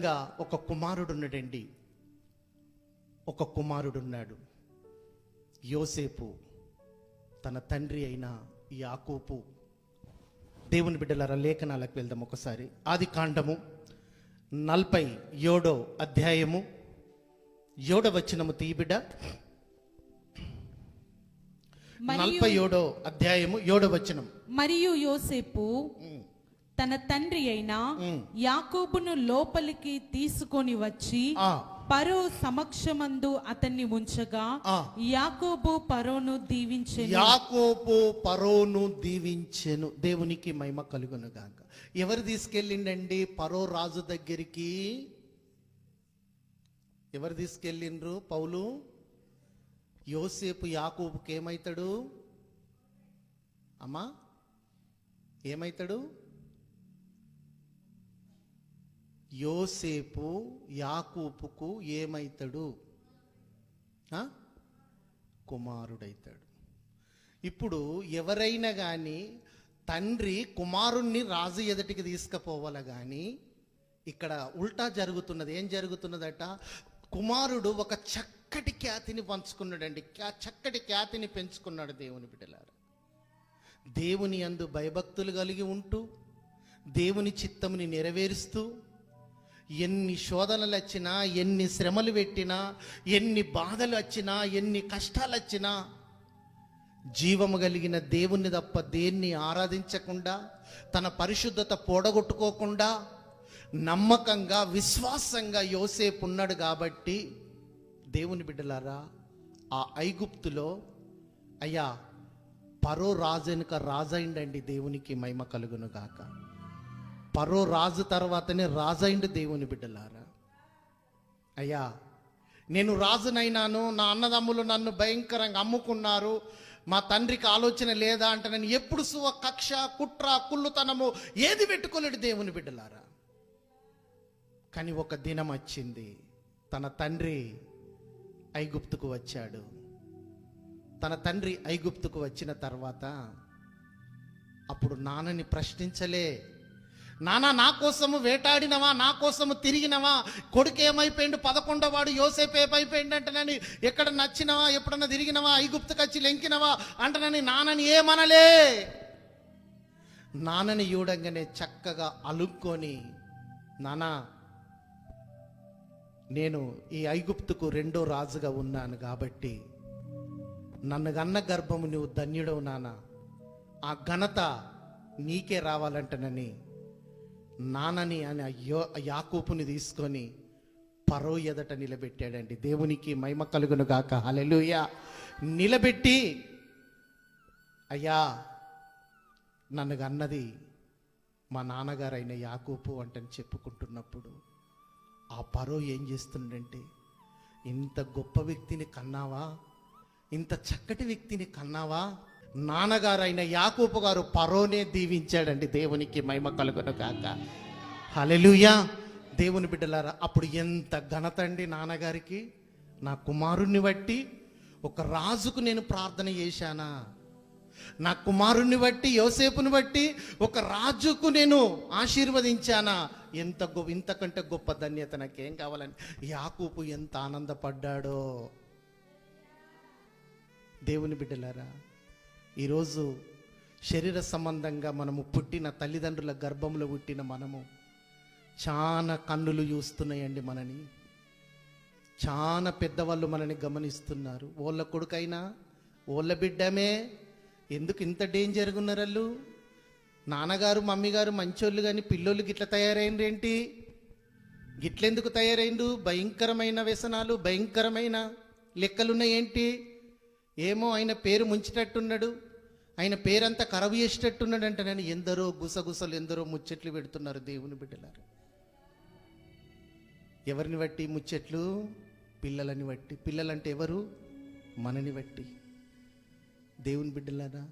విధంగా ఒక కుమారుడు ఉన్నాడండి ఒక కుమారుడున్నాడు. యోసేపు తన తండ్రి అయిన యాకోపు దేవుని బిడ్డలారా లేఖనాలకు వెళ్దాం ఒకసారి. ఆది కాండము నలభై ఏడో అధ్యాయము ఏడో వచ్చినము తీ బిడ్డ. నలభై ఏడో అధ్యాయము ఏడో వచనం. మరియు యోసేపు తన తండ్రి అయిన. యాకోబును లోపలికి తీసుకొని వచ్చి పరో సమక్షమందు అతన్ని ఉంచగా. యాకోబు పరోను దీవించెను. యాకోబు పరోను దీవించెను. దేవునికి మహిమ కలుగును గాక. ఎవరు తీసుకెళ్ళిండండి? పరో రాజు దగ్గరికి. ఎవరు తీసుకెళ్ళిండ్రు? పౌలు? యోసేపు యాకోబుకి ఏమైతాడు అమ్మా ఏమైతాడు? యోసేపు యాకూపుకు ఏమైతాడు? కుమారుడైతాడు. ఇప్పుడు ఎవరైనా కానీ తండ్రి కుమారుణ్ణి రాజు ఎదుటికి తీసుకుపోవాలి కానీ ఇక్కడ ఉల్టా జరుగుతున్నది. ఏం జరుగుతున్నదట? కుమారుడు ఒక చక్కటి ఖ్యాతిని పంచుకున్నాడండి. క్యా- చక్కటి ఖ్యాతిని పెంచుకున్నాడు దేవుని బిడ్డలారు. దేవుని అందు భయభక్తులు కలిగి ఉంటూ దేవుని చిత్తముని నెరవేరుస్తూ ఎన్ని శోధనలు వచ్చినా ఎన్ని శ్రమలు పెట్టినా ఎన్ని బాధలు వచ్చినా ఎన్ని కష్టాలు వచ్చినా జీవము కలిగిన దేవుణ్ణి తప్ప దేన్ని ఆరాధించకుండా తన పరిశుద్ధత పోడగొట్టుకోకుండా నమ్మకంగా విశ్వాసంగా యోసేపు ఉన్నాడు కాబట్టి దేవుని బిడ్డలారా ఆ ఐగుప్తులో అయ్యా పరో రాజునుక రాజైండండి దేవునికి మహిమ కలుగును గాక పరో రాజు తర్వాతనే రాజైండు దేవుని బిడ్డలారా. అయ్యా నేను రాజునైనాను నా అన్నదమ్ములు నన్ను భయంకరంగా అమ్ముకున్నారు మా తండ్రికి ఆలోచన లేదా అంటే నేను ఎప్పుడు సువ కక్ష కుట్ర కుళ్ళుతనము ఏది పెట్టుకోలేడు దేవుని బిడ్డలారా. కానీ ఒక దినం వచ్చింది తన తండ్రి ఐగుప్తుకు వచ్చాడు. తన తండ్రి ఐగుప్తుకు వచ్చిన తర్వాత అప్పుడు నాన్నని ప్రశ్నించలే నానా నా కోసము వేటాడినవా? నా కోసము తిరిగినవా? కొడుకు ఏమైపోయిండు? పదకొండవాడు యోసేపు ఏమైపోయిండు అంటనని ఎక్కడ నచ్చినవా? ఎప్పుడన్నా తిరిగినవా? ఐగుప్తుకచ్చి లెంకినవా? అంటనని నాన్నని ఏమనలే. నాన్నని చూడంగానే చక్కగా అలుక్కొని నానా నేను ఈ ఐగుప్తుకు రెండో రాజుగా ఉన్నాను కాబట్టి నన్ను గన్న గర్భము నువ్వు ధన్యుడవు నానా. ఆ ఘనత నీకే రావాలంటనని నాన్నని అని యో యాకూపుని తీసుకొని పరో ఎదట నిలబెట్టాడండి. దేవునికి మహిమ కలుగును గాక. హలెలుయ నిలబెట్టి అయ్యా నన్ను అన్నది మా నాన్నగారైన యాకూపు అంటని చెప్పుకుంటున్నప్పుడు ఆ పరో ఏం చేస్తుండంటే ఇంత గొప్ప వ్యక్తిని కన్నావా? ఇంత చక్కటి వ్యక్తిని కన్నావా? నాన్నగారైన యాకూపు గారు పరోనే దీవించాడండి దేవునికి మహిమ కలుగును కాక హలెలుయా దేవుని బిడ్డలారా అప్పుడు ఎంత ఘనత అండి నాన్నగారికి. నా కుమారుణ్ణి బట్టి ఒక రాజుకు నేను ప్రార్థన చేశానా? నా కుమారుణ్ణి బట్టి యోసేపుని బట్టి ఒక రాజుకు నేను ఆశీర్వదించానా? ఎంత గొప్ప ఇంతకంటే గొప్ప ధన్యత నాకేం కావాలని. యాకూపు ఎంత ఆనందపడ్డాడో. దేవుని బిడ్డలారా ఈరోజు శరీర సంబంధంగా మనము పుట్టిన తల్లిదండ్రుల గర్భంలో పుట్టిన మనము చాలా కన్నులు చూస్తున్నాయండి మనని. చాలా పెద్దవాళ్ళు మనని గమనిస్తున్నారు. ఓళ్ళ కొడుకైనా ఓళ్ళ బిడ్డమే ఎందుకు ఇంత డేంజర్గా ఉన్నారు వాళ్ళు నాన్నగారు మమ్మీ గారు మంచోళ్ళు కానీ పిల్లోళ్ళు గిట్ల తయారైండ్రు ఏంటి? గిట్లెందుకు తయారైండు భయంకరమైన వ్యసనాలు భయంకరమైన లెక్కలున్నాయి ఏంటి? ఏమో ఆయన పేరు ముంచేటట్టున్నాడు ఆయన పేరంతా ఖరాబు చేసేటట్టున్నాడంటే నేను ఎందరో గుసగుసలు ఎందరో ముచ్చట్లు పెడుతున్నారు దేవుని బిడ్డలారు. ఎవరిని బట్టి ముచ్చట్లు? పిల్లలని బట్టి. పిల్లలంటే ఎవరు? మనని బట్టి. దేవుని బిడ్డలారా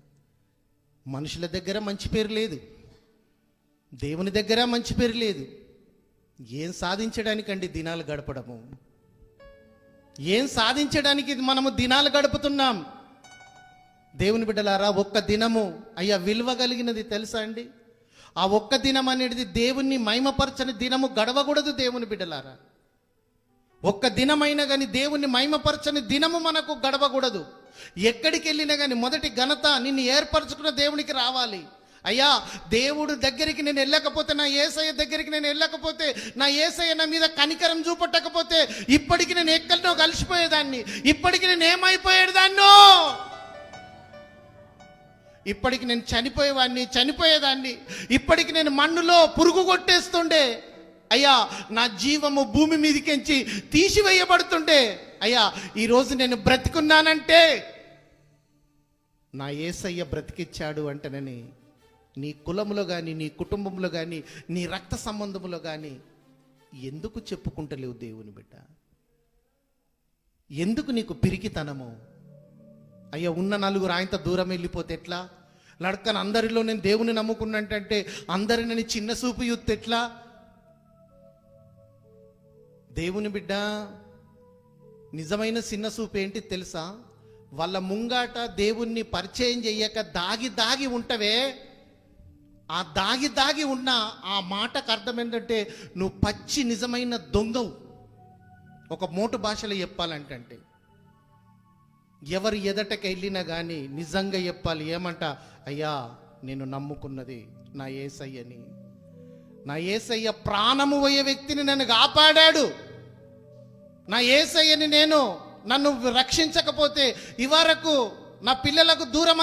మనుషుల దగ్గర మంచి పేరు లేదు. దేవుని దగ్గర మంచి పేరు లేదు. ఏం సాధించడానికండి దినాలు గడపడము? ఏం సాధించడానికి మనము దినాలు గడుపుతున్నాం? దేవుని బిడ్డలారా ఒక్క దినము అయ్యా విలువ కలిగినది తెలుసా అండి? ఆ ఒక్క దినం అనేది దేవుణ్ణి మహిమపరచని దినము గడవకూడదు దేవుని బిడ్డలారా. ఒక్క దినమైనా కానీ దేవుణ్ణి మహిమపరచని దినము మనకు గడవకూడదు. ఎక్కడికి వెళ్ళినా కానీ మొదటి ఘనత నిన్ను ఏర్పరచుకున్న దేవునికి రావాలి. అయ్యా దేవుడు దగ్గరికి నేను వెళ్ళకపోతే నా ఏసయ్య దగ్గరికి నేను వెళ్ళకపోతే నా ఏసయ్య నా మీద కనికరం చూపట్టకపోతే ఇప్పటికి నేను ఎక్కడినో కలిసిపోయేదాన్ని ఇప్పటికి నేను ఏమైపోయేదాన్నో? ఇప్పటికి నేను చనిపోయేవాడిని చనిపోయేదాన్ని. ఇప్పటికి నేను మన్నులో పురుగు కొట్టేస్తుండే. అయ్యా నా జీవము భూమి మీదకించి తీసివేయబడుతుండే. అయ్యా ఈరోజు నేను బ్రతికున్నానంటే నా ఏసయ్య బ్రతికిచ్చాడు అంటేనని నీ కులంలో కానీ నీ కుటుంబంలో కానీ నీ రక్త సంబంధములో కానీ ఎందుకు చెప్పుకుంటలేవు దేవుని బిడ్డ? ఎందుకు నీకు పిరికితనము? అయ్యా ఉన్న నలుగురు ఆయనతో దూరం వెళ్ళిపోతే ఎట్లా? లడకన అందరిలో నేను దేవుని నమ్ముకున్నట్టంటే అందరిని చిన్న సూపు యూత్ ఎట్లా? దేవుని బిడ్డ నిజమైన చిన్న సూపు ఏంటి తెలుసా? వాళ్ళ ముంగాట దేవుణ్ణి పరిచయం చెయ్యక దాగి దాగి ఉంటవే. ఆ దాగి దాగి ఉన్న ఆ మాటకు అర్థం ఏంటంటే నువ్వు పచ్చి నిజమైన దొంగవు. ఒక మోటు భాషలో చెప్పాలంటే ఎవరు ఎదటకి వెళ్ళినా కానీ నిజంగా చెప్పాలి. ఏమంట? అయ్యా నేను నమ్ముకున్నది నా ఏసయ్యని. నా ఏసయ్య ప్రాణము పోయే వ్యక్తిని నన్ను కాపాడాడు. నా ఏసయ్యని నేను నన్ను రక్షించకపోతే ఇవరకు నా పిల్లలకు దూరం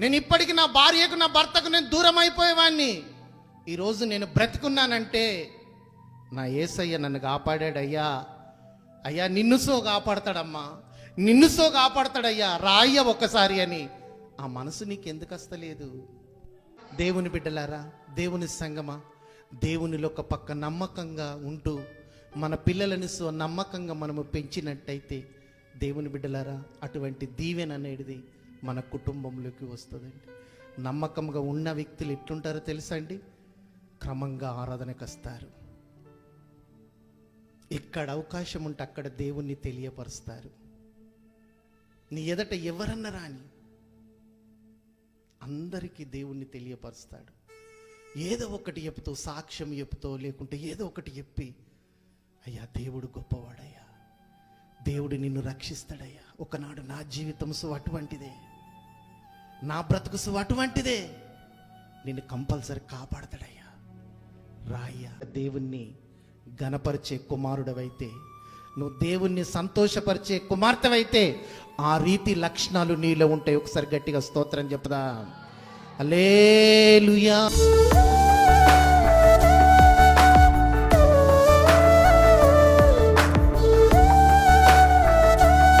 నేను ఇప్పటికి నా భార్యకు నా భర్తకు నేను దూరం అయిపోయేవాడిని ఈరోజు నేను బ్రతుకున్నానంటే నా ఏసయ్య నన్ను కాపాడాడు అయ్యా నిన్నుసో నిన్ను సో కాపాడతాడమ్మా. నిన్ను సో కాపాడతాడయ్యా రాయ్య ఒక్కసారి అని. ఆ మనసు నీకు ఎందుకు వస్తలేదు దేవుని బిడ్డలారా దేవుని సంగమా? దేవునిలో ఒక పక్క నమ్మకంగా ఉంటూ మన పిల్లలని సో నమ్మకంగా మనము పెంచినట్టయితే దేవుని బిడ్డలారా అటువంటి దీవెన అనేది మన కుటుంబంలోకి వస్తుందండి. నమ్మకంగా ఉన్న వ్యక్తులు ఎట్లుంటారో తెలుసా అండి? క్రమంగా ఆరాధనకు వస్తారు. ఎక్కడ అవకాశం ఉంటే అక్కడ దేవుణ్ణి తెలియపరుస్తారు. నీ ఎదట ఎవరన్నా రాని అందరికీ దేవుణ్ణి తెలియపరుస్తాడు. ఏదో ఒకటి చెప్తూ సాక్ష్యం చెప్తూ లేకుంటే ఏదో ఒకటి చెప్పి అయ్యా దేవుడు గొప్పవాడయ్యా. దేవుడు నిన్ను రక్షిస్తాడయ్యా. ఒకనాడు నా జీవితం సు అటువంటిదే. నా బ్రతుకు సు అటువంటిదే. నిన్ను కంపల్సరీ కాపాడతాడయ్యా. రాయ్యా. దేవుణ్ణి గణపరిచే కుమారుడవైతే నువ్వు దేవుణ్ణి సంతోషపరిచే కుమార్తెవైతే ఆ రీతి లక్షణాలు నీలో ఉంటాయి. ఒకసారి గట్టిగా స్తోత్రం చెప్పుదా అలేలుయా